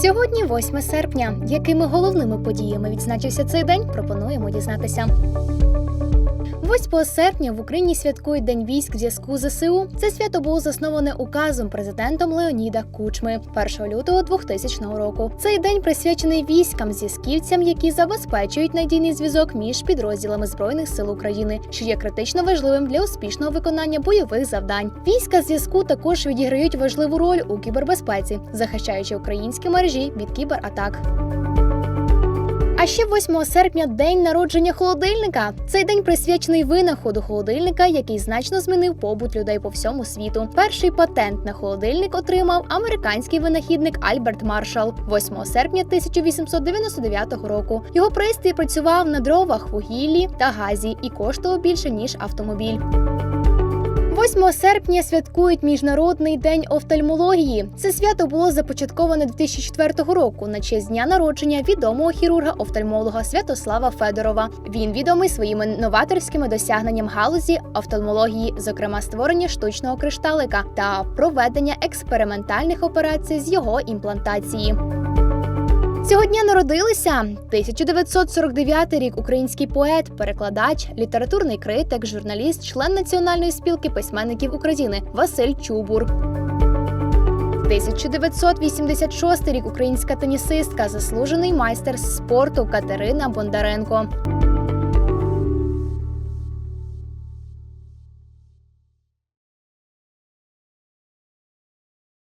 Сьогодні 8 серпня. Якими головними подіями відзначився цей день, пропонуємо дізнатися. 8 серпня в Україні святкують День військ зв'язку ЗСУ. Це свято було засноване указом президентом Леоніда Кучми 1 лютого 2000 року. Цей день присвячений військам зв'язківцям, які забезпечують надійний зв'язок між підрозділами збройних сил України, що є критично важливим для успішного виконання бойових завдань. Війська зв'язку також відіграють важливу роль у кібербезпеці, захищаючи українські мережі від кібератак. А ще 8 серпня день народження холодильника. Цей день присвячений винаходу холодильника, який значно змінив побут людей по всьому світу. Перший патент на холодильник отримав американський винахідник Альберт Маршал 8 серпня 1899 року. Його пристрій працював на дровах, вугіллі та газі і коштував більше ніж автомобіль. 8 серпня святкують Міжнародний день офтальмології. Це свято було започатковане 2004 року на честь дня народження відомого хірурга-офтальмолога Святослава Федорова. Він відомий своїми новаторськими досягненням галузі офтальмології, зокрема створення штучного кришталика та проведення експериментальних операцій з його імплантації. Цього дня народилися 1949 рік український поет, перекладач, літературний критик, журналіст, член Національної спілки письменників України Василь Чубур. 1986 рік українська тенісистка, заслужений майстер спорту Катерина Бондаренко.